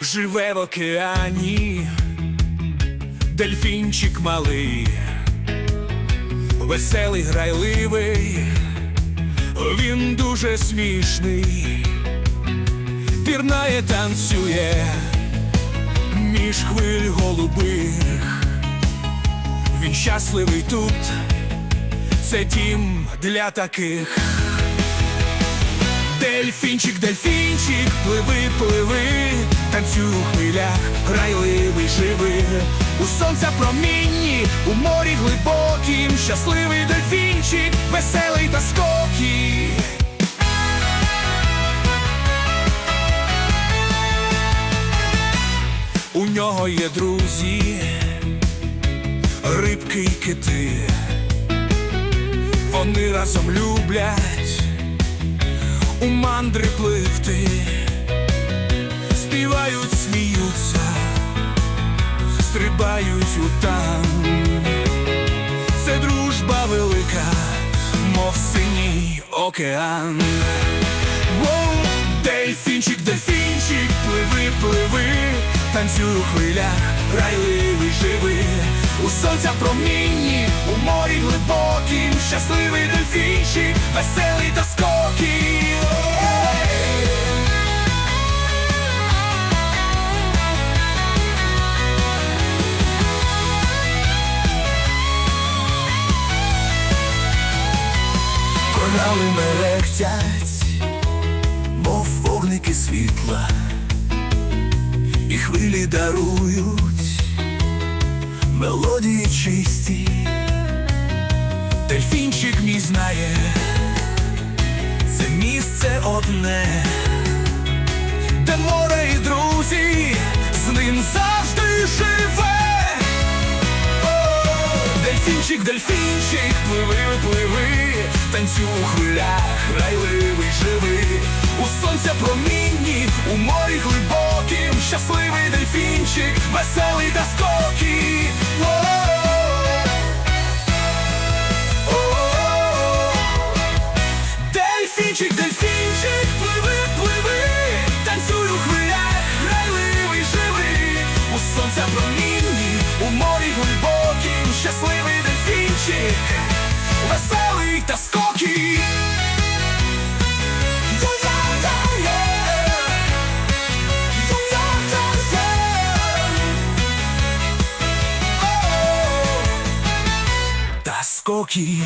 живе в океані, дельфінчик малий, веселий, грайливий, він дуже смішний, пірнає, танцює між хвиль голубих, він щасливий тут, це дім для таких. Дельфінчик, дельфінчик, пливи, пливи, грайливий, живи, у сонця промінні, у морі глибокім, щасливий дельфінчик, веселий та скокій. У нього є друзі, рибки й кити, вони разом люблять у мандри пливти, стрибають у танк. Це дружба велика, мов синій океан. Воу, дельфінчик, дельфінчик, пливи, пливи, танцюй у хвилях, грайливий, живи, у сонця промінні, у морі глибокім, щасливий дельфінчик, веселий Корали мерехтять, мов вогники світла, і хвилі дарують мелодії чисті, дельфінчик мій знає, це місце одне, де море і друзі, з ним завжди живе. Дельфінчик, дельфінчик, пливи, пливи, танцюй у хвилях, грайливий, живи, у сонця промінні, у морі глибокім, щасливий дельфінчик, веселий та скокій. Дельфінчик, дельфінчик, пливи, пливи, танцюй у хвилях, грайливий, живий, у сонця промінні, у морі глибокім, щасливий дельфінчик, Та скокій.